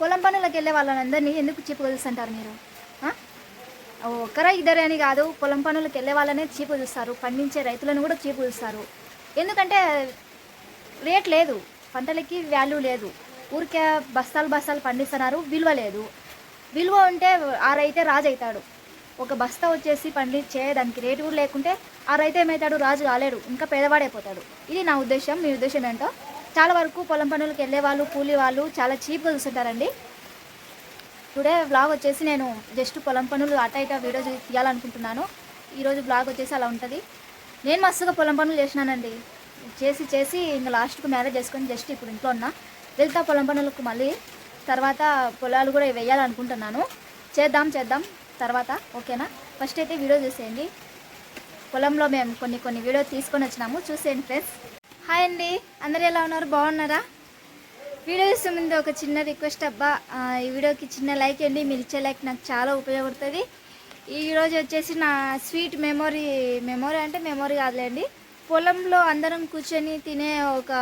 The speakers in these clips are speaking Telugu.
పొలం పనులకు వెళ్ళే వాళ్ళందరినీ ఎందుకు చీపు చూస్తుంటారు మీరు? ఒక్కరా ఇద్దరే అని కాదు పొలం పనులకు వెళ్ళే వాళ్ళనే చీపు చూస్తారు పండించే రైతులను కూడా చీపు చూస్తారు. ఎందుకంటే రేట్ లేదు పంటలకి వాల్యూ లేదు. ఊరికే బస్తాలు బస్తాలు పండిస్తున్నారు విలువ లేదు. విలువ ఉంటే ఆ రైతే రాజు అవుతాడు. ఒక బస్తా వచ్చేసి పండించే దానికి రేటు కూడా లేకుంటే ఆ రైతు ఏమవుతాడు? రాజు కాలేడు ఇంకా పేదవాడైపోతాడు ఇది నా ఉద్దేశం. మీ ఉద్దేశం ఏంటో చాలా వరకు పొలం పనులకు వెళ్ళే వాళ్ళు కూలి వాళ్ళు చాలా చీప్గా చూస్తుంటారండి టుడే బ్లాగ్ వచ్చేసి నేను జస్ట్ పొలం పనులు అట ఇట వీడియో తీయాలనుకుంటున్నాను. ఈరోజు బ్లాగ్ వచ్చేసి అలా ఉంటుంది. నేను మస్తుగా పొలం పనులు చేసినానండి. చేసి చేసి ఇంకా లాస్ట్కు మ్యారేజ్ చేసుకొని జస్ట్ ఇప్పుడు ఇంట్లో ఉన్నా. వెళ్తా పొలం పనులకు మళ్ళీ తర్వాత పొలాలు కూడా వేయాలనుకుంటున్నాను. చేద్దాం చేద్దాం. తర్వాత ఓకేనా? ఫస్ట్ అయితే వీడియో చూసేయండి. పొలంలో మేము కొన్ని కొన్ని వీడియో తీసుకొని వచ్చినాము. చూసేయండి ఫ్రెండ్స్ హాయ్ అండి. అందరు ఎలా ఉన్నారు? బాగున్నారా? వీడియో చూసే ముందు ఒక చిన్న రిక్వెస్ట్ అబ్బా. ఈ వీడియోకి చిన్న లైక్ అండి మీరు ఇచ్చే లైక్ నాకు చాలా ఉపయోగపడుతుంది. ఈరోజు వచ్చేసి నా స్వీట్ మెమొరీ మెమొరీ అంటే మెమొరీ కాదులేండి. పొలంలో అందరం కూర్చొని తినే ఒక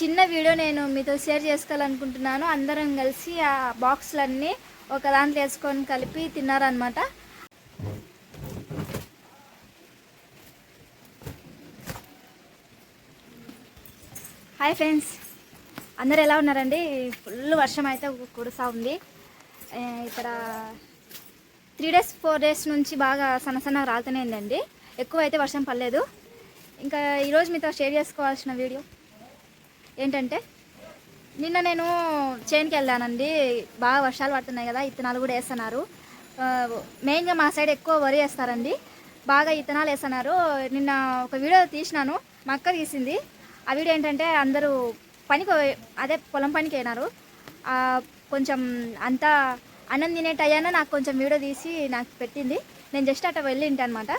చిన్న వీడియో నేను మీతో షేర్ చేసుకోవాలనుకుంటున్నాను. అందరం కలిసి ఆ బాక్స్లన్నీ ఒక దాంట్లో వేసుకొని కలిపి తిన్నారనమాట హాయ్ ఫ్రెండ్స్. అందరు ఎలా ఉన్నారండి? ఫుల్ వర్షం అయితే కురుసా ఉంది. ఇక్కడ త్రీ డేస్ ఫోర్ డేస్ నుంచి బాగా సన్న సన్న రాలుతూనే ఉందండి. ఎక్కువ అయితే వర్షం పడలేదు. ఇంకా ఈరోజు మీతో షేర్ చేసుకోవాల్సిన వీడియో ఏంటంటే నిన్న నేను చేనుకి వెళ్ళానండి. బాగా వర్షాలు పడుతున్నాయి కదా ఇత్తనాలు కూడా వేస్తున్నారు. మెయిన్గా మా సైడ్ ఎక్కువ వరి వేస్తారండి. బాగా ఇత్తనాలు వేస్తున్నారు. నిన్న ఒక వీడియో తీసినాను. మా అక్క తీసింది. ఆ వీడియో ఏంటంటే అందరూ పనికి అదే పొలం పనికి అయినారు కొంచెం అంతా అన్నం తినే టయాన నాకు కొంచెం వీడియో తీసి నాకు పెట్టింది. నేను జస్ట్ అట్లా వెళ్ళింటి అనమాట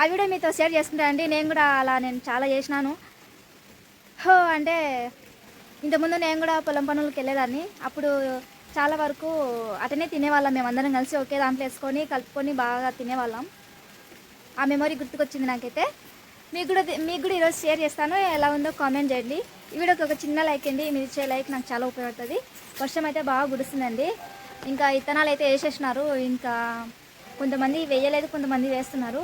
ఆ వీడియో మీతో షేర్ చేసుకుంటానండి నేను కూడా అలా నేను చాలా చేసినాను. హో అంటే ఇంతకుముందు నేను కూడా పొలం పనులకు వెళ్ళేదాన్ని. అప్పుడు చాలా వరకు అటనే తినేవాళ్ళం మేమందరం కలిసి ఒకే దాంట్లో వేసుకొని కలుపుకొని బాగా తినేవాళ్ళం. ఆ మెమొరీ గుర్తుకొచ్చింది నాకైతే. మీకు కూడా మీకు కూడా ఈరోజు షేర్ చేస్తాను. ఎలా ఉందో కామెంట్ చేయండి. ఈ వీడియోకి ఒక చిన్న లైక్ అండి. మీరు ఇచ్చే లైక్ నాకు చాలా ఉపయోగపడుతుంది. వర్షం అయితే బాగా గుడుస్తుందండి ఇంకా ఇత్తనాలు అయితే వేసేసినారు. ఇంకా కొంతమంది వేయలేదు కొంతమంది వేస్తున్నారు.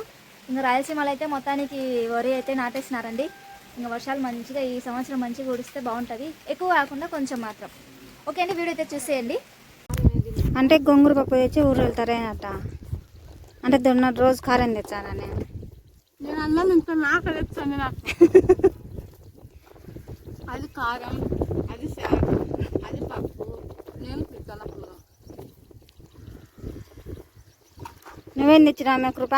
ఇంకా రాయలసీమలో అయితే మొత్తానికి వరి అయితే నాటేసినారండి. ఇంకా వర్షాలు మంచిగా ఈ సంవత్సరం మంచిగా గుడిస్తే బాగుంటుంది. ఎక్కువ కాకుండా కొంచెం మాత్రం. ఓకే అండి వీడియో అయితే చూసేయండి. అంటే గొంగూరు పప్పు తెచ్చి ఊరు వెళ్తారేనట. అంటే దొన్న రోజు కారం తెచ్చానని. అన్నం ఇంకా నాకు తెచ్చండి నాకు. అది కారం అది శాఖ అది పప్పు. నేను పిక్కలకు నువ్వేం తెచ్చినా ఆమె కృప?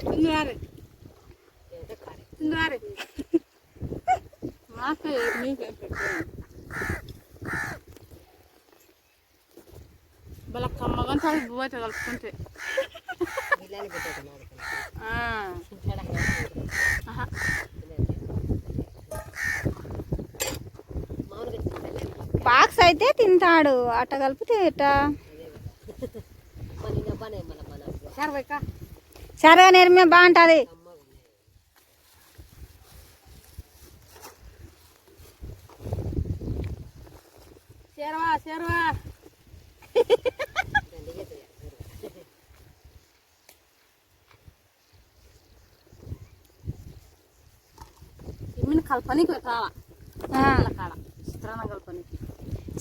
తిందువారే తిందువారే మాకు మీకేం పెట్టాను బువ్వ కలుపుకుంటే. బాక్స్ అయితే తింటాడు అట్ట కలిపితే ఇట్ట సరే నేర్మే బాగుంటుంది. చేరవా చేరవా కల్పనకి పెట్టాలా కాడ చిత్రాన్న కల్పనకి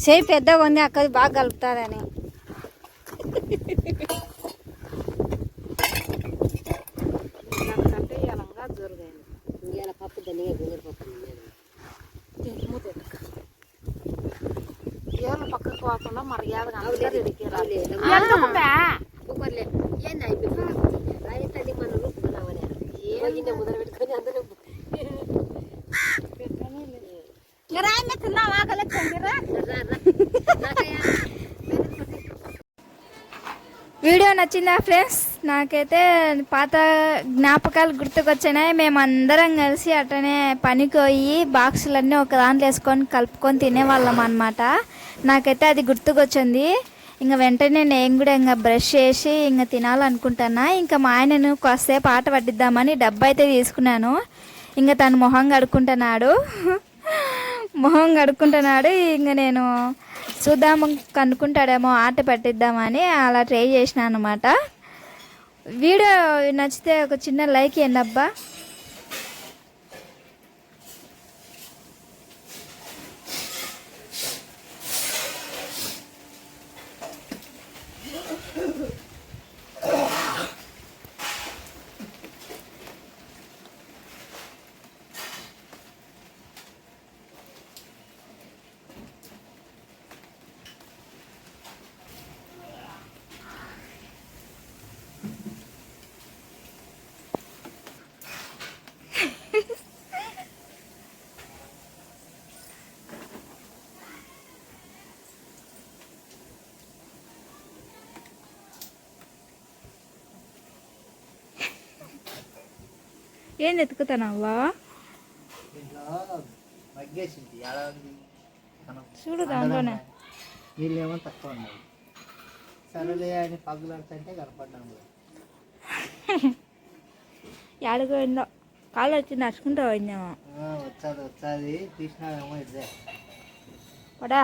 చేయి పెద్దగా ఉంది అక్కది బాగా కలుపుతుందని అంటే ఎలంగా జరుగాయండి మూత ఎట్టుక. ఏళ్ళు పక్కకు పోకుండా మర్యాదగా అందరూ ఇడికి రాలి. ఎందుకుమే? ఇరా, ఇమ్మ పెట్టుకొని ఆకలేస్తుంది, వీడియో నచ్చిందా ఫ్రెండ్స్? నాకైతే పాత జ్ఞాపకాలు గుర్తుకొచ్చినాయి. మేమందరం కలిసి అట్టనే పనికి పోయి బాక్సులన్నీ ఒక దాంట్లో వేసుకొని కలుపుకొని తినేవాళ్ళం అనమాట నాకైతే అది గుర్తుకొచ్చింది. ఇంకా వెంటనే నేను కూడా ఇంకా బ్రష్ చేసి ఇంకా తినాలనుకుంటున్నా. ఇంకా మా ఆయనను కాసేపు ఆట పట్టిద్దామని డబ్బా అయితే తీసుకున్నాను. ఇంకా తను మొహం కడుక్కుంటున్నాడు. మొహం కడుక్కుంటున్నాడు. ఇంకా నేను చూద్దాము కనుక్కుంటాడేమో ఆట పట్టిద్దామని అలా ట్రై చేసిన అనమాట వీడియో నచ్చితే ఒక చిన్న లైక్ ఇవ్వండి ఏం ఎత్తుకుతానవ్వా చూడు దాంట్లోనే. వీళ్ళేమో తక్కువ ఉన్నాయి. సరేలే అని పగులాడుతుంటే కనపడ్డాం ఏడకు పోయిందో కాళ్ళు వచ్చి నడుచుకుంటూ పోయిందేమో. వచ్చాది వచ్చాది. తీసినామేమో ఇదే. పడా.